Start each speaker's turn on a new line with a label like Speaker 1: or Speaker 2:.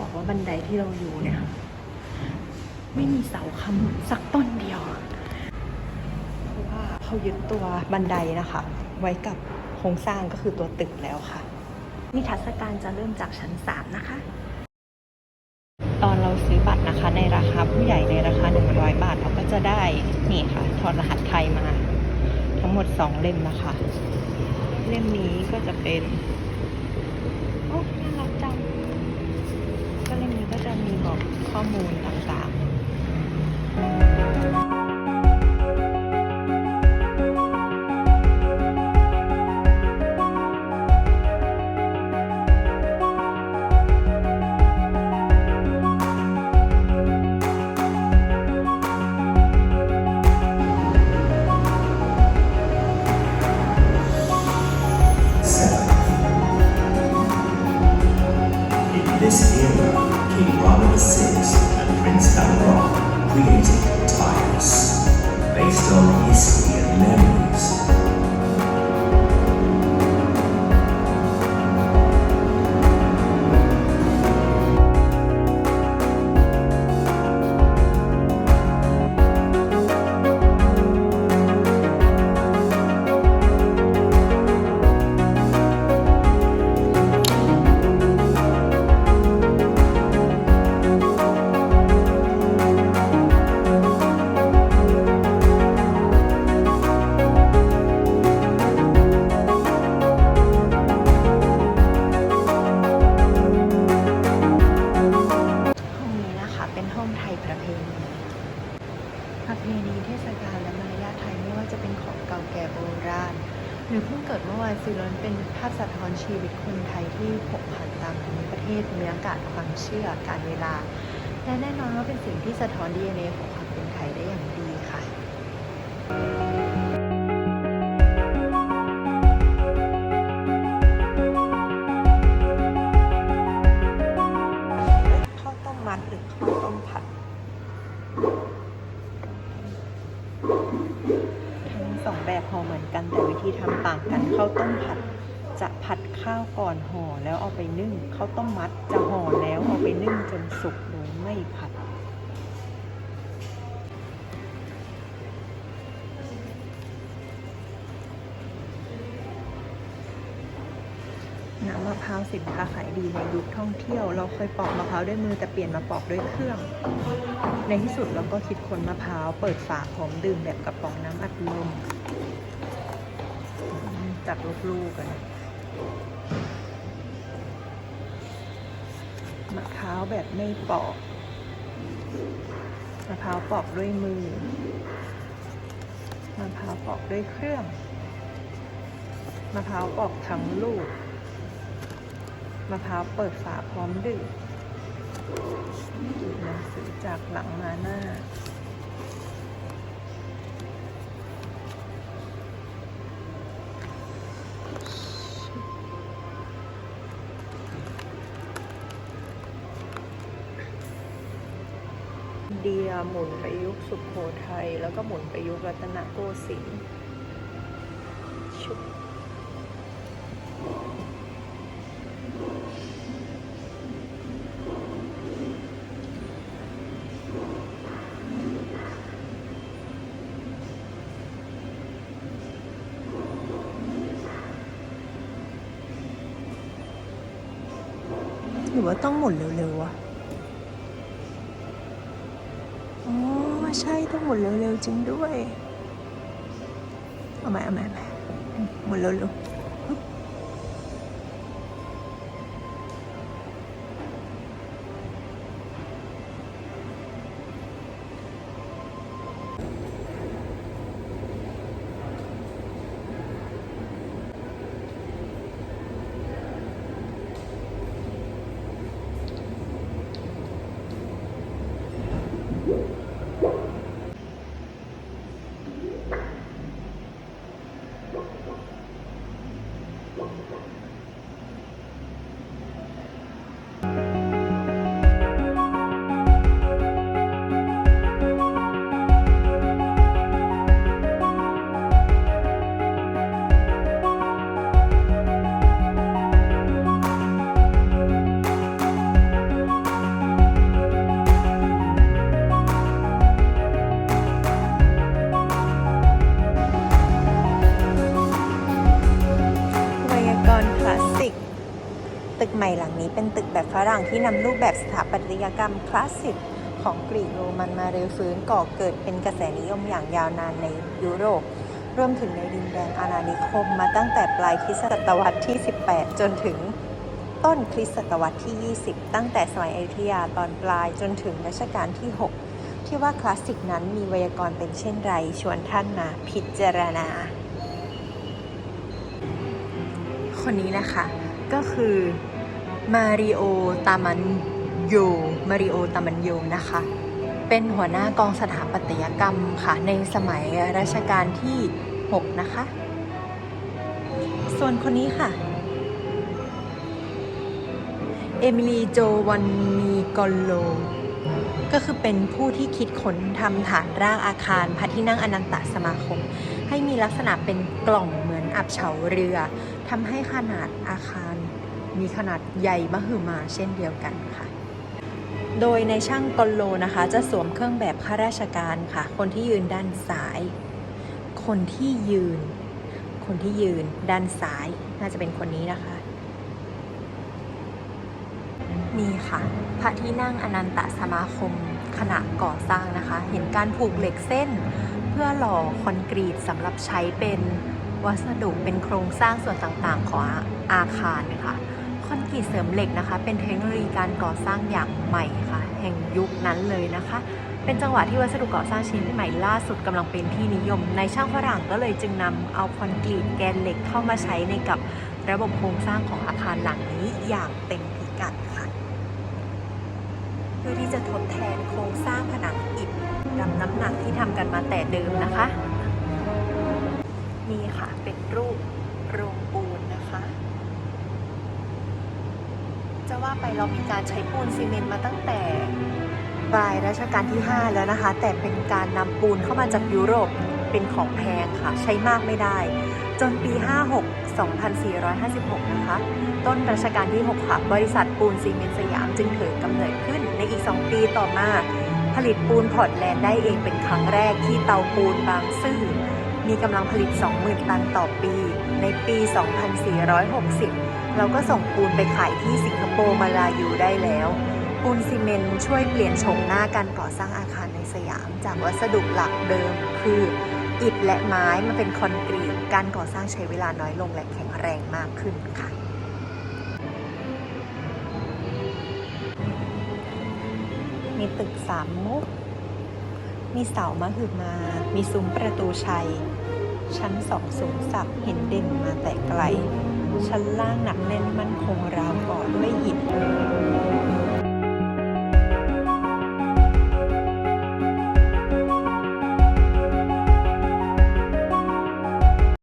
Speaker 1: บอกว่าบันไดที่เราอยู่เนี่ย ไม่มีเสาค้ำสักต้นเดียวเพราะว่าเขายึดตัวบันไดนะคะ ไว้กับโครงสร้างก็คือตัวตึกแล้วค่ะ นิทรรศการจะเริ่มจากชั้น 3 นะคะ ตอนเราซื้อบัตรนะคะ ในราคาผู้ใหญ่ในราคา 100 บาทเราก็จะได้นี่ค่ะถอดรหัสไทยมา ทั้งหมด 2 เล่มนะคะ เล่มนี้ก็จะเป็น โอ้น่ารักจัง ก็เล่มนี้ก็จะมีบอก ข้อมูลต่าง เกิดเมื่อวานซีล้วนเป็นภาพสะท้อนชีวิตคนไทยที่ผกผันตามภูมิประเทศเนื้อากาศความเชื่อการเวลา และแน่นอนว่าเป็นสิ่งที่สะท้อน DNA ของความเป็นไทยได้อย่างดีค่ะ กันข้าวต้มผัด จะผัดข้าวก่อนห่อแล้วเอาไปนึ่งข้าวต้มมัดจะห่อแล้วเอาไปนึ่งจนสุกโดยไม่ผัดน้ำมะพร้าวสินค้าขายดีในยุคท่องเที่ยว เราเคยปอกมะพร้าวด้วยมือแต่เปลี่ยนมาปอกด้วยเครื่อง ในที่สุดเราก็คิดค้นมะพร้าวเปิดฝาพร้อมดื่มแบบกระป๋องน้ำอัดลม จับลูกๆกันมะพร้าวแบบไม่ปอกมะพร้าวปอกด้วยมือมะพร้าวปอกด้วยเครื่องมะพร้าวปอกทั้งลูกมะพร้าวเปิดฝาพร้อมดื่มหนังสือจากหลังมาหน้า เดียหมุนไปยุคสุขโขทัยแล้วก็หมุนไปยุครัตนโกสินทร์ชุบหรือว่าต้องหมุนเร็วๆอะอ๋อ ใช่ต้องหมุนเร็วๆจริงด้วย เอาไหมเอาไหมเอาใหมหมุนเร็วๆ เป็นตึกแบบฝรั่งที่นำรูปแบบสถาปัตยกรรมคลาสสิกของกรีกโรมันมาเรื้อฟื้นก่อเกิดเป็นกระแสนิยมอย่างยาวนานในยุโรปรวมถึงในดินแดนอาณานิคมมาตั้งแต่ปลายคริสตศตวรรษที่ 18 จนถึงต้นคริสตศตวรรษที่ 20 ตั้งแต่สมัยอยุธยาตอนปลายจนถึงรัชกาลที่ 6 ที่ว่าคลาสสิกนั้นมีไวยากรณ์เป็นเช่นไร ชวนท่านมาพิจารณา คนนี้นะคะ ก็คือ มาริโอ ตามันโย มาริโอ ตามันโยนะคะ เป็นหัวหน้ากองสถาปัตยกรรมค่ะ ในสมัยรัชกาลที่ 6 นะคะ ส่วนคนนี้ค่ะ เอมิลีโจวันนีกอลโล ก็คือเป็นผู้ที่คิดค้นทำฐานร่างอาคารพระที่นั่งอนันตสมาคม ให้มีลักษณะเป็นกล่องเหมือนอับเฉาเรือทำให้ขนาดอาคาร มีขนาดใหญ่มหึมาเช่นเดียวกันค่ะ โดยในช่างกลโลนะคะ จะสวมเครื่องแบบข้าราชการค่ะ คนที่ยืนด้านซ้าย คนที่ยืน คนที่ยืนด้านซ้าย น่าจะเป็นคนนี้นะคะ นี่ค่ะ พระที่นั่งอนันตสมาคมขณะก่อสร้างนะคะ เห็นการผูกเหล็กเส้น เพื่อหล่อคอนกรีตสำหรับใช้เป็นวัสดุเป็นโครงสร้างส่วนต่างๆ ของอาคารค่ะ คอนกรีตเสริมเหล็กนะคะ เป็นเทคโนโลยีการก่อสร้างอย่างใหม่ค่ะ แห่งยุคนั้นเลยนะคะ เป็นจังหวะที่วัสดุก่อสร้างชิ้นใหม่ล่าสุดกำลังเป็นที่นิยม ในช่างฝรั่งก็เลยจึงนำเอาคอนกรีตแกนเหล็กเข้ามาใช้ในกับระบบโครงสร้างของอาคารหลังนี้อย่างเต็มพิกัดค่ะ เพื่อที่จะทดแทนโครงสร้างผนังอิฐรับน้ำหนักที่ทำกันมาแต่เดิมนะคะ นี่ค่ะเป็นรูปโรงปูนนะคะ จะว่าไปเรามีการใช้ปูนซีเมนต์มาตั้งแต่ปลายรัชกาลที่ 5 แล้วนะคะ แต่เป็นการนำปูนเข้ามาจากยุโรปเป็นของแพงค่ะ ใช้มากไม่ได้ จนปี 56 2456 นะคะ ต้นรัชกาลที่ 6 ค่ะ บริษัทปูนซีเมนต์สยามจึงถือกำเนิดขึ้นในอีก 2 ปีต่อมา ผลิตปูนพอร์ตแลนด์ได้เองเป็นครั้งแรกที่เตาปูนบางซื่อมีกำลังผลิต 20,000 ตันต่อปี ในปี 2460 เราก็ส่งปูนไปขายที่สิงคโปร์มาลายูได้แล้ว ปูนซีเมนต์ช่วยเปลี่ยนโฉมหน้าการก่อสร้างอาคารในสยาม จากวัสดุหลักเดิมคืออิฐและไม้มาเป็นคอนกรีต การก่อสร้างใช้เวลาน้อยลงและแข็งแรงมากขึ้นค่ะ มีตึกสามมุก มีเสามหึมา มีซุ้มประตูชัย ชั้นสองสูงสักเห็นเด่นมาแต่ไกล ชั้นล่างหนักแน่นมั่นคงราวก่อด้วยหิน